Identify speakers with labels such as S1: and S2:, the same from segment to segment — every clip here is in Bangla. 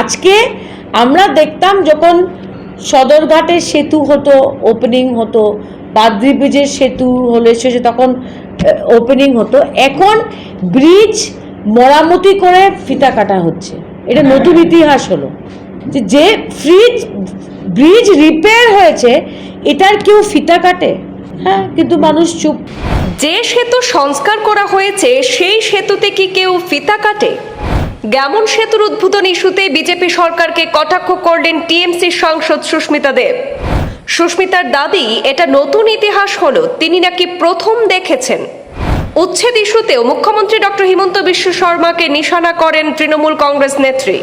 S1: আজকে আমরা দেখতাম যখন সদরঘাটের সেতু হতো ওপেনিং হতো বাদ্রি ব্রিজের সেতু হলে শেষে তখন ওপেনিং হতো এখন ব্রিজ মরামতি করে ফিতা কাটা হচ্ছে। এটা নতুন ইতিহাস হলো। যে যে ফ্রিজ ব্রিজ রিপেয়ার হয়েছে এটার কেউ ফিতা কাটে? হ্যাঁ কিন্তু মানুষ চুপ।
S2: যে সেতু সংস্কার করা হয়েছে সেই সেতুতে কি কেউ ফিতা কাটে? গ্যামন সেতুর উদ্বোধন ইস্যুতে বিজেপি সরকারকে কটাক্ষ করলেন টিএমসি সাংসদ সুস্মিতা দেব। সুস্মিতার দাবি এটা নতুন ইতিহাস হলো, তিনি নাকি প্রথম দেখেছেন। উচ্ছেদ ইস্যুতেও মুখ্যমন্ত্রী ডক্টর হিমন্ত বিশ্ব শর্মাকে নিশানা করেন তৃণমূল কংগ্রেস নেত্রী।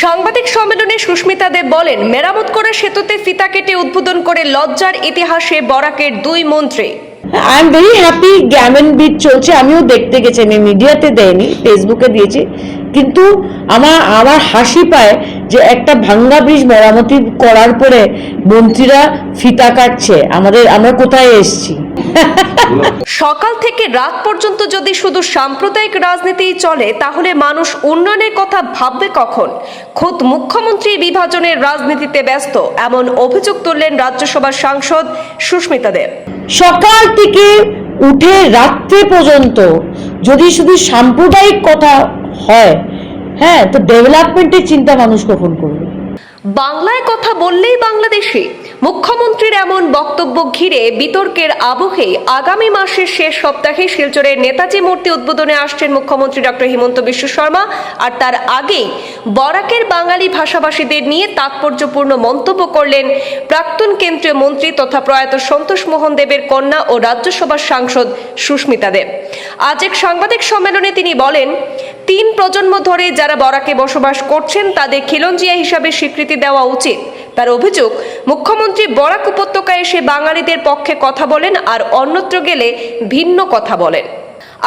S2: সাংবাদিক সম্মেলনে সুস্মিতা দেব বলেন, মেরামত করা সেতুতে ফিতা কেটে উদ্বোধন করে লজ্জার ইতিহাসে বরাকের দুই মন্ত্রী।
S1: আই এম ভেরি হ্যাপি গ্যামন বিট চলছে, আমিও দেখতে গেছি, আমি মিডিয়াতে দেয়নি ফেসবুকে দিয়েছি। কিন্তু আমার আমার হাসি পায় যে একটা ভাঙ্গা ব্রিজ মেরামতি করার পরে মন্ত্রীরা ফিতা কাটছে, আমাদের, আমরা কোথায় এসেছি?
S2: সকাল থেকে রাত পর্যন্ত যদি শুধু সাম্প্রদায়িক রাজনীতিই চলে, তাহলে মানুষ উন্নয়নের কথা ভাববে কখন? খোদ মুখ্যমন্ত্রী বিভাজনের রাজনীতিতে ব্যস্ত, এমন অভিযোগ তুললেন রাজ্যসভার সাংসদ সুস্মিতা দেব।
S1: সকাল থেকে উঠে রাত্রে পর্যন্ত যদি শুধু সাম্প্রদায়িক কথা হয় হ্যাঁ তো ডেভেলপমেন্টের চিন্তা মানুষ কখন করবে?
S2: বাংলায় কথা বললেই বাংলাদেশে। মুখ্যমন্ত্রীর এমন বক্তব্য ঘিরে বিতর্কের আবহে আগামী মাসের শেষ সপ্তাহে শিলচরের নেতাজি মূর্তি উদ্বোধনে আসছেন মুখ্যমন্ত্রী ডক্টর হিমন্ত বিশ্ব শর্মা। আর তার আগেই বরাকের বাঙালি ভাষাভাষীদের নিয়ে তাৎপর্যপূর্ণ মন্তব্য করলেন প্রাক্তন কেন্দ্রীয় মন্ত্রী তথা প্রয়াত সন্তোষ মোহন দেবের কন্যা ও রাজ্যসভার সাংসদ সুস্মিতা দেব। আজ এক সাংবাদিক সম্মেলনে তিনি বলেন, তিন প্রজন্ম ধরে যারা বরাকে বসবাস করছেন তাদের খিলঞ্জিয়া হিসাবে স্বীকৃতি দেওয়া উচিত। তার অভিযোগ, মুখ্যমন্ত্রী বরাক উপত্যকায় এসে বাঙালিদের পক্ষে কথা বলেন আর অন্যত্র গেলে ভিন্ন কথা বলেন।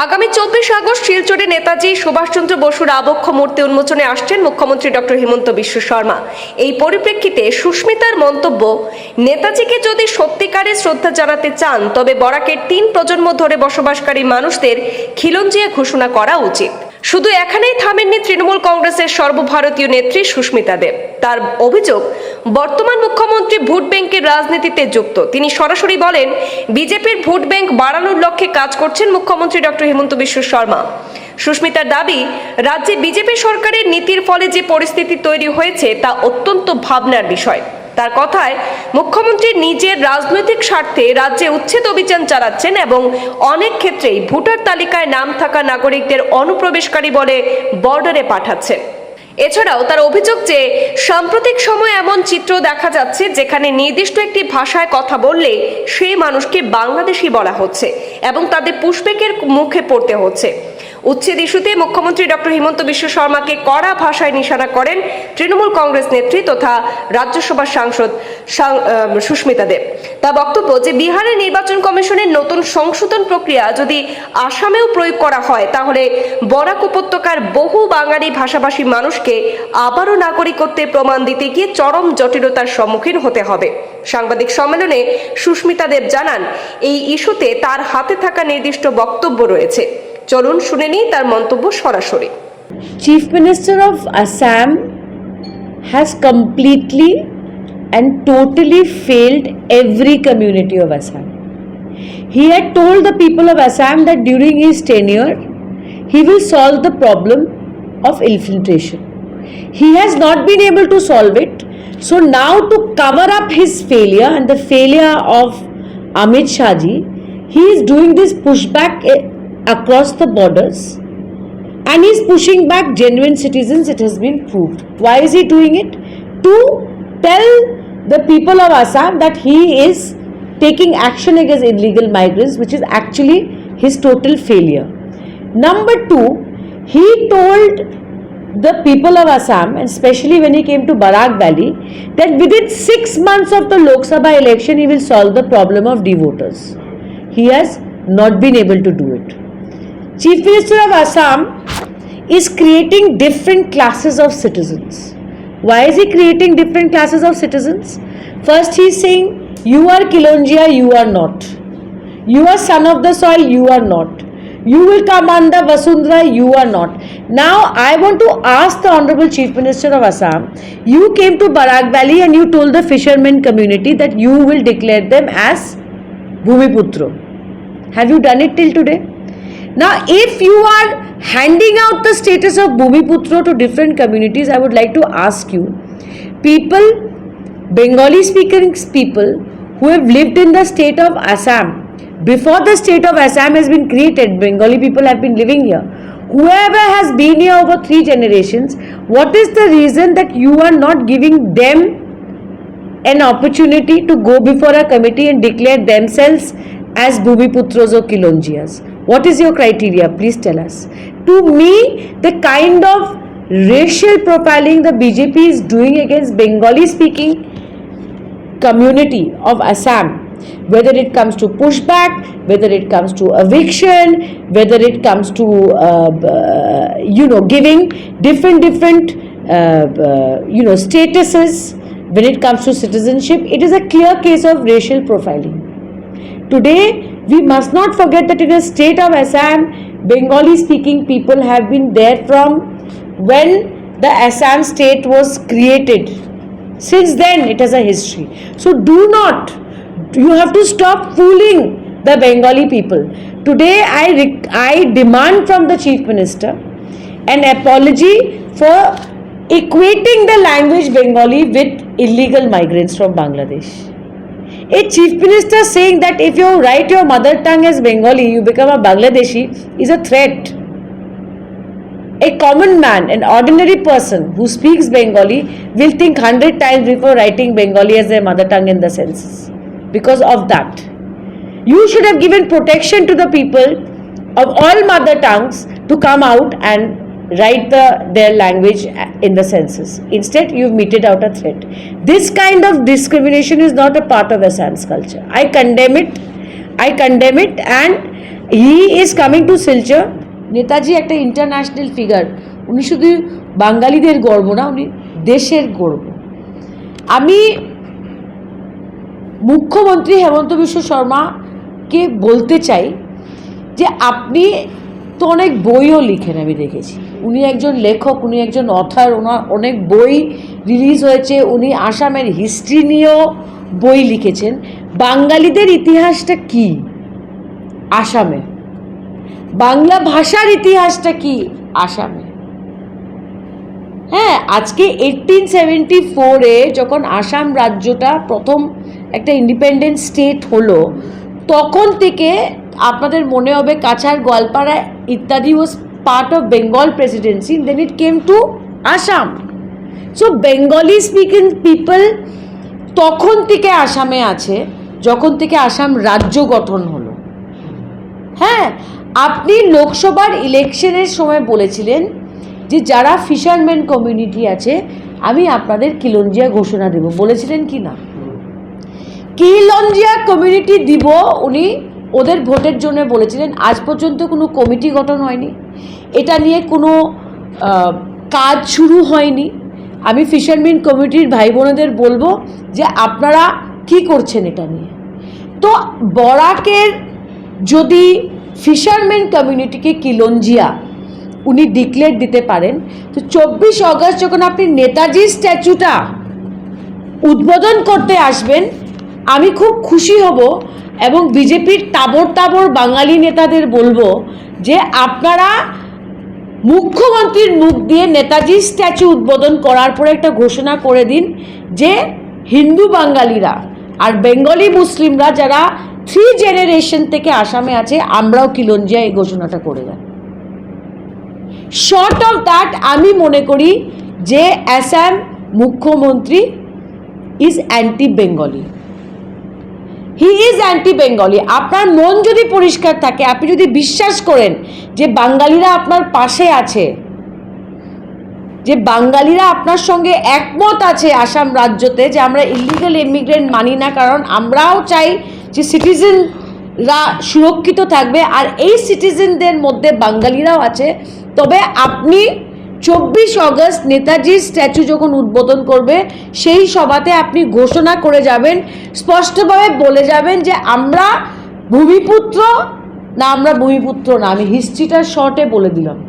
S2: আগামী চব্বিশ আগস্ট শিলচরে নেতাজি সুভাষচন্দ্র বসুর আবক্ষ মূর্তি উন্মোচনে আসছেন মুখ্যমন্ত্রী ডক্টর হিমন্ত বিশ্ব শর্মা। এই পরিপ্রেক্ষিতে সুস্মিতার মন্তব্য, নেতাজিকে যদি সত্যিকারে শ্রদ্ধা জানাতে চান, তবে বরাকের তিন প্রজন্ম ধরে বসবাসকারী মানুষদের খিলঞ্জিয়া ঘোষণা করা উচিত। শুধু এখানেই থামেননি তৃণমূল কংগ্রেসের সর্বভারতীয় নেত্রী সুস্মিতা দেব। তার অভিযোগ, বর্তমান মুখ্যমন্ত্রী ভোট ব্যাংকের রাজনীতিতে যুক্ত। তিনি সরাসরি বলেন, বিজেপির ভোট ব্যাংক বাড়ানোর লক্ষ্যে কাজ করছেন মুখ্যমন্ত্রী ডক্টর হিমন্ত বিশ্ব শর্মা। সুস্মিতার দাবি, রাজ্যে বিজেপি সরকারের নীতির ফলে যে পরিস্থিতি তৈরি হয়েছে তা অত্যন্ত ভাবনার বিষয়। তার কথায়, মুখ্যমন্ত্রী নিজের রাজনৈতিক স্বার্থে রাজ্যে উচ্ছেদ অভিযান চালাচ্ছেন এবং অনেক ক্ষেত্রেই ভোটার তালিকায় নাম থাকা নাগরিকদের অনুপ্রবেশকারী বলে বর্ডারে পাঠাচ্ছেন। এছাড়াও তার অভিযোগ যে, সাম্প্রতিক সময়ে এমন চিত্র দেখা যাচ্ছে যেখানে নির্দিষ্ট একটি ভাষায় কথা বললে সেই মানুষকে বাংলাদেশি বলা হচ্ছে এবং তাদের পুষ্পেকের মুখে পড়তে হচ্ছে। উচ্ছেদ ইস্যুতে মুখ্যমন্ত্রী ডক্টর হিমন্ত বিশ্ব শর্মাকে কড়া ভাষায় নিশানা করেন তৃণমূল কংগ্রেস নেত্রী তথা রাজ্যসভার সাংসদ সুস্মিতা দেব। তার বক্তব্য যে বিহারের নির্বাচন কমিশনের নতুন সংশোধন প্রক্রিয়া যদি আসামেও প্রয়োগ করা হয়, তাহলে বরাক উপত্যকার বহু বাঙালি ভাষাভাষী মানুষকে আবারও নাগরিকত্বের প্রমাণ দিতে গিয়ে চরম জটিলতার সম্মুখীন হতে হবে। সাংবাদিক সম্মেলনে সুস্মিতা দেব জানান, এই ইস্যুতে তার হাতে থাকা নির্দিষ্ট বক্তব্য রয়েছে। চলুন শুনে নিই তার মন্তব্য সরাসরি
S1: Chief Minister of Assam has completely and totally failed every community of Assam. He had told the people of Assam that during his tenure, he will solve the problem of infiltration. He has not been able to solve it. So now to cover up his failure and the failure of Amit Shahji, he is doing this pushback eh, across the borders and he's pushing back genuine citizens it has been proved. Why is he doing it? To tell the people of assam that he is taking action against illegal migrants which is actually his total failure. Number 2 he told the people of assam and especially when he came to barak valley that within 6 months of the lok sabha election he will solve the problem of devoters. He has not been able to do it Chief Minister of Assam is creating different classes of citizens. Why is he creating different classes of citizens? First, he is saying, You are Kilonjia, you are not. You are son of the soil, you are not. You will come under Vasundhara, you are not. Now, I want to ask the Honorable Chief Minister of Assam. You came to Barak Valley and you told the fishermen community that you will declare them as Bhumiputro. Have you done it till today? Now, if you are handing out the status of Bhumiputro to different communities, I would like to ask you people, Bengali speaking people who have lived in the state of Assam, before the state of Assam has been created, Bengali people have been living here. Whoever has been here over three generations, what is the reason that you are not giving them an opportunity to go before a committee and declare themselves as Bhumiputros or Kilonjias. What is your criteria? Please tell us. To me, the kind of racial profiling the BJP is doing against Bengali speaking community of Assam, whether it comes to pushback, whether it comes to eviction, whether it comes to uh, uh, you know giving different different uh, b- you know statuses when it comes to citizenship, it is a clear case of racial profiling. Today, we must not forget that in a state of Assam, Bengali speaking people have been there from when the Assam state was created. Since then, it has a history. So, do not, you have to stop fooling the Bengali people. Today, I, I demand from the Chief Minister an apology for equating the language Bengali with illegal migrants from Bangladesh. A chief minister saying that if you write your mother tongue as Bengali, you become a Bangladeshi is a threat. A common man, an ordinary person who speaks Bengali will think hundred times before writing Bengali as their mother tongue in the census. Because of that, you should have given protection to the people of all mother tongues to come out and write the, their language in the census. Instead, you've meted out a threat. This kind of discrimination is not a part of Assam's culture. I condemn it. I condemn it, and he is coming to Silchar. Netaji একটা ইন্টারন্যাশনাল ফিগার উনি শুধু বাঙালিদের গর্ব না উনি দেশের গর্ব আমি মুখ্যমন্ত্রী হেমন্ত বিশ্ব শর্মাকে বলতে চাই যে আপনি তো অনেক বইও লিখেন আমি দেখেছি উনি একজন লেখক, উনি একজন অথার ওনার অনেক বই রিলিজ হয়েছে। উনি আসামের হিস্ট্রি নিয়েও বই লিখেছেন। বাঙালিদের ইতিহাসটা কি? আসামে। বাংলা ভাষার ইতিহাসটা কি? আসামে। হ্যাঁ আজকে এইটিন সেভেন্টি ফোরে যখন আসাম রাজ্যটা প্রথম একটা ইন্ডিপেন্ডেন্ট স্টেট হলো, তখন থেকে আপনাদের মনে হবে কাছার গোয়ালপাড়া ইত্যাদি was part of Bengal Presidency then it came to Assam so Bengali speaking people তখন থেকে আসামে আছে, যখন থেকে আসাম রাজ্য গঠন হলো। হ্যাঁ আপনি লোকসভার ইলেকশনের সময় বলেছিলেন যে যারা ফিশারম্যান কমিউনিটি আছে, আমি আপনাদের কিলঞ্জিয়া ঘোষণা দেব। বলেছিলেন কি না? কিলঞ্জিয়া কমিউনিটি দিব উনি, ওদের ভোটের জন্য বলেছিলেন। আজ পর্যন্ত কোনো কমিটি গঠন হয়নি। এটা নিয়ে কোনো কাজ শুরু হয়নি। আমি ফিশারম্যান কমিটির ভাই বোনেদের বলব যে আপনারা কি করছেন এটা নিয়ে? তো বরাকের যদি ফিশারম্যান কমিউনিটিকে কিলঞ্জিয়া উনি ডিক্লেয়ার দিতে পারেন, তো চব্বিশ অগস্ট যখন আপনি নেতাজি স্ট্যাচুটা উদ্বোধন করতে আসবেন, আমি খুব খুশি হব এবং বিজেপির তাবর তাবর বাঙালি নেতাদের বলব যে আপনারা মুখ্যমন্ত্রীর মুখ দিয়ে নেতাজি স্ট্যাচু উদ্বোধন করার পরে একটা ঘোষণা করে দিন যে হিন্দু বাঙালিরা আর বেঙ্গলি মুসলিমরা যারা থ্রি জেনারেশন থেকে আসামে আছে, আমরাও কিলঞ্জিয়া এই ঘোষণাটা করে দেন শর্ট অফ দ্যাট আমি মনে করি যে অ্যাসাম মুখ্যমন্ত্রী is anti Bengali he is anti Bengali আপনার মন যদি পরিষ্কার থাকে, আপনি যদি বিশ্বাস করেন যে বাঙালিরা আপনার পাশে আছে, যে বাঙালিরা আপনার সঙ্গে একমত আছে আসাম রাজ্যতে যে আমরা ইলিগাল ইমিগ্রেন্ট মানি না, কারণ আমরাও চাই যে সিটিজেনরা সুরক্ষিত থাকবে, আর এই সিটিজেনদের মধ্যে বাঙালিরাও আছে। তবে আপনি চব্বিশ অগস্ট নেতাজির স্ট্যাচু যখন উদ্বোধন করবে, সেই সভাতে আপনি ঘোষণা করে যাবেন, স্পষ্টভাবে বলে যাবেন যে আমরা ভূমিপুত্র না, আমরা ভূমিপুত্র না। আমি হিস্ট্রিটা শর্টে বলে দিলাম।